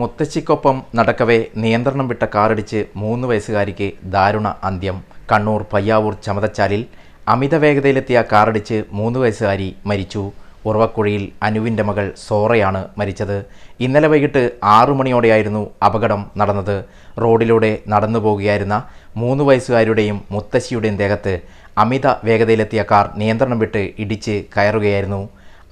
മുത്തശ്ശിക്കൊപ്പം നടക്കവേ നിയന്ത്രണം വിട്ട കാറിടിച്ച് മൂന്ന് വയസ്സുകാരിക്ക് ദാരുണ അന്ത്യം. കണ്ണൂർ പയ്യാവൂർ ചമതച്ചാലിൽ അമിത വേഗതയിലെത്തിയ കാറിടിച്ച് മൂന്ന് വയസ്സുകാരി മരിച്ചു. ഉറവക്കുഴിയിൽ അനുവിന്റെ മകൾ സോറയാണ് മരിച്ചത്. ഇന്നലെ വൈകിട്ട് ആറു മണിയോടെയായിരുന്നു അപകടം നടന്നത്. റോഡിലൂടെ നടന്നു പോകുകയായിരുന്ന മൂന്ന് വയസ്സുകാരുടെയും മുത്തശ്ശിയുടെയും ദേഹത്ത് അമിത വേഗതയിലെത്തിയ കാർ നിയന്ത്രണം വിട്ട് ഇടിച്ച് കയറുകയായിരുന്നു.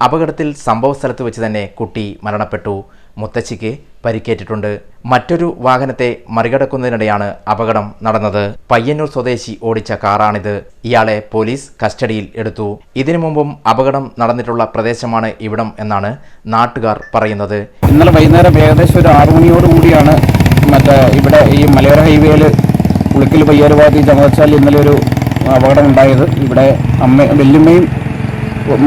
അപകടത്തിൽ സംഭവസ്ഥലത്ത് വെച്ച് തന്നെ കുട്ടി മരണപ്പെട്ടു. മുത്തശ്ശിക്ക് പരിക്കേറ്റിട്ടുണ്ട്. മറ്റൊരു വാഹനത്തെ മറികടക്കുന്നതിനിടെയാണ് അപകടം നടന്നത്. പയ്യന്നൂർ സ്വദേശി ഓടിച്ച കാറാണിത്. ഇയാളെ പോലീസ് കസ്റ്റഡിയിൽ എടുത്തു. ഇതിനു മുമ്പും അപകടം നടന്നിട്ടുള്ള പ്രദേശമാണ് ഇവിടം എന്നാണ് നാട്ടുകാർ പറയുന്നത്. ഇന്നലെ വൈകുന്നേരം ഏകദേശം ഒരു ആറു മണിയോടുകൂടിയാണ് മറ്റേ ഇവിടെ ഈ മലയോര ഹൈവേയിൽ ഉളുക്കിൽ പയ്യാരുവാതി ചമവച്ചാൽ ഇന്നലെ ഒരു അപകടം ഉണ്ടായത്. ഇവിടെ അമ്മ വല്യമ്മയും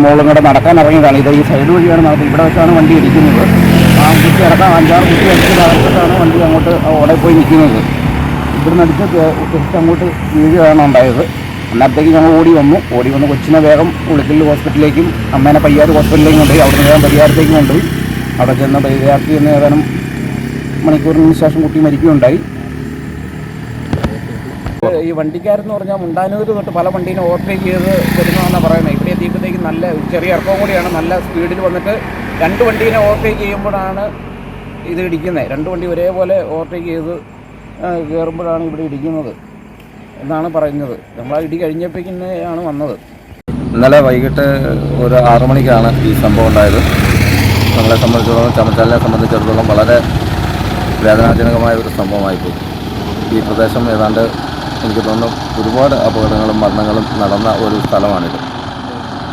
മോളും കൂടെ നടക്കാൻ ഇറങ്ങിയതാണ്. ഇത് ഈ സൈഡ് വഴിയാണ് നടക്കുന്നത് ഇവിടെ വെച്ചാണ് വണ്ടി ഇരിക്കുന്നത് ആ കുട്ടി ഇറക്കാൻ അഞ്ചാറ് കുട്ടി അടിച്ച് വണ്ടി അങ്ങോട്ട് ഓടെ പോയി നിൽക്കുന്നത്. ഇവിടുന്ന് അടിച്ച് തിരിച്ച് അങ്ങോട്ട് വീഴുകയാണ് ഉണ്ടായത്. അന്നേരത്തേക്ക് ഞങ്ങൾ ഓടി വന്നു. ഓടി വന്ന് കൊച്ചിനെ വേഗം ഉളിക്കൽ ഹോസ്പിറ്റലിലേക്കും അമ്മേനെ പയ്യാർ ഹോസ്പിറ്റലിലേക്കും കൊണ്ടുപോയി. അവിടുന്ന് വേഗം പരിഹാരത്തേക്ക് കൊണ്ടുപോയി. അവിടെ ചെന്ന് പരിഹാരത്തിൽ നിന്ന് ഏതാനും മണിക്കൂറിന് ശേഷം കുട്ടി മരിക്കുകയുണ്ടായി. ഈ വണ്ടിക്കാരെന്ന് പറഞ്ഞാൽ മുണ്ടാനൂർ തൊട്ട് പല വണ്ടീനെ ഓവർടേക്ക് ചെയ്ത് വരുന്നതെന്നാണ് പറയുന്നത് എത്തിയപ്പോഴത്തേക്ക് നല്ല ചെറിയ ഇറക്കവും കൂടിയാണ്. നല്ല സ്പീഡിൽ വന്നിട്ട് രണ്ട് വണ്ടീനെ ഓവർടേക്ക് ചെയ്യുമ്പോഴാണ് ഇത് ഇടിക്കുന്നത്. രണ്ട് വണ്ടി ഒരേപോലെ ഓവർടേക്ക് ചെയ്ത് കയറുമ്പോഴാണ് ഇവിടെ ഇടിക്കുന്നത് എന്നാണ് പറയുന്നത്. നമ്മൾ ആ ഇടി കഴിഞ്ഞപ്പോഴേക്കാണ് വന്നത്. ഇന്നലെ വൈകിട്ട് ഒരു ആറു മണിക്കാണ് ഈ സംഭവം ഉണ്ടായത്. നമ്മളെ സംബന്ധിച്ചിടത്തോളം ചമച്ചാലിനെ സംബന്ധിച്ചിടത്തോളം വളരെ വേദനാജനകമായ ഒരു സംഭവമായിപ്പോയി. ഈ പ്രദേശം ഏതാണ്ട് എനിക്ക് തോന്നുന്നു ഒരുപാട് അപകടങ്ങളും മരണങ്ങളും നടന്ന ഒരു സ്ഥലമാണിത്.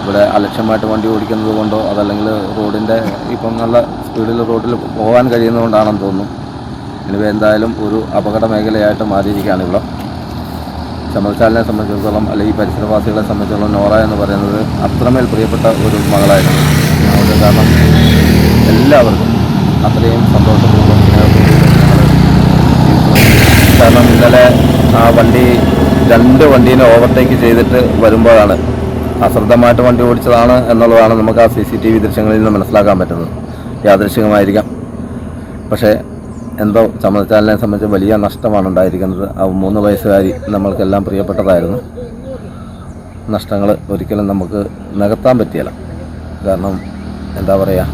ഇവിടെ അലക്ഷ്യമായിട്ട് വണ്ടി ഓടിക്കുന്നത് കൊണ്ടോ അതല്ലെങ്കിൽ റോഡിന്റെ ഇപ്പം നല്ല സ്പീഡിൽ റോഡിൽ പോകാൻ കഴിയുന്നതുകൊണ്ടാണെന്ന് തോന്നുന്നു. ഇനി എന്തായാലും ഒരു അപകട മേഖലയായിട്ട് മാറിയിരിക്കുകയാണ് ഇവിടെ. ചമ്മൽച്ചാലിനെ സംബന്ധിച്ചിടത്തോളം അല്ലെങ്കിൽ പരിസരവാസികളെ സംബന്ധിച്ചിടത്തോളം നോറ എന്ന് പറയുന്നത് അത്രമേൽ പ്രിയപ്പെട്ട ഒരു മകളായിരുന്നു. അവരുടെ കാരണം എല്ലാവർക്കും അത്രയും സന്തോഷപൂർവം. കാരണം ഇന്നലെ ആ വണ്ടി രണ്ട് വണ്ടീനെ ഓവർടേക്ക് ചെയ്തിട്ട് വരുമ്പോഴാണ് അശ്രദ്ധമായിട്ട് വണ്ടി ഓടിച്ചതാണ് എന്നുള്ളതാണ് നമുക്ക് ആ സി സി ടി വി ദൃശ്യങ്ങളിൽ നിന്ന് മനസ്സിലാക്കാൻ പറ്റുന്നത്. യാദൃശ്യമായിരിക്കാം പക്ഷേ എന്തോ ചമ്മതച്ചാലിനെ സംബന്ധിച്ച് വലിയ നഷ്ടമാണ് ഉണ്ടായിരിക്കുന്നത്. ആ മൂന്ന് വയസ്സുകാരി നമ്മൾക്കെല്ലാം പ്രിയപ്പെട്ടതായിരുന്നു. നഷ്ടങ്ങൾ ഒരിക്കലും നമുക്ക് നികത്താൻ പറ്റിയല്ല. കാരണം എന്താ പറയുക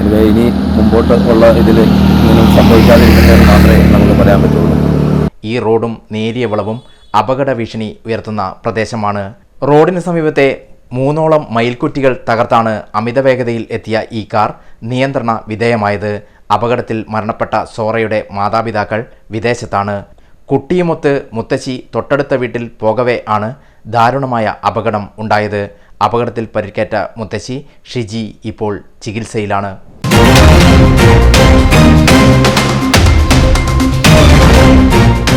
എനിവേ ഇനി മുമ്പോട്ട് ഉള്ള ഇതിൽ ഇങ്ങനെ സംഭവിക്കാതിരിക്കട്ടെ എന്ന് മാത്രമേ നമുക്ക് പറയാൻ പറ്റുള്ളൂ. ഈ റോഡും നേരിയ വളവും അപകട ഭീഷണി ഉയർത്തുന്ന പ്രദേശമാണ് റോഡിന് സമീപത്തെ മൂന്നോളം മയിൽക്കുറ്റികൾ തകർത്താണ് അമിത വേഗതയിൽ എത്തിയ ഈ കാർ നിയന്ത്രണ വിധേയമായത്. അപകടത്തിൽ മരണപ്പെട്ട സോറയുടെ മാതാപിതാക്കൾ വിദേശത്താണ്. കുട്ടിയുമൊത്ത് മുത്തശ്ശി തൊട്ടടുത്ത വീട്ടിൽ പോകവേ ആണ് ദാരുണമായ അപകടം ഉണ്ടായത്. അപകടത്തിൽ പരിക്കേറ്റ മുത്തശ്ശി ഷിജി ഇപ്പോൾ ചികിത്സയിലാണ്.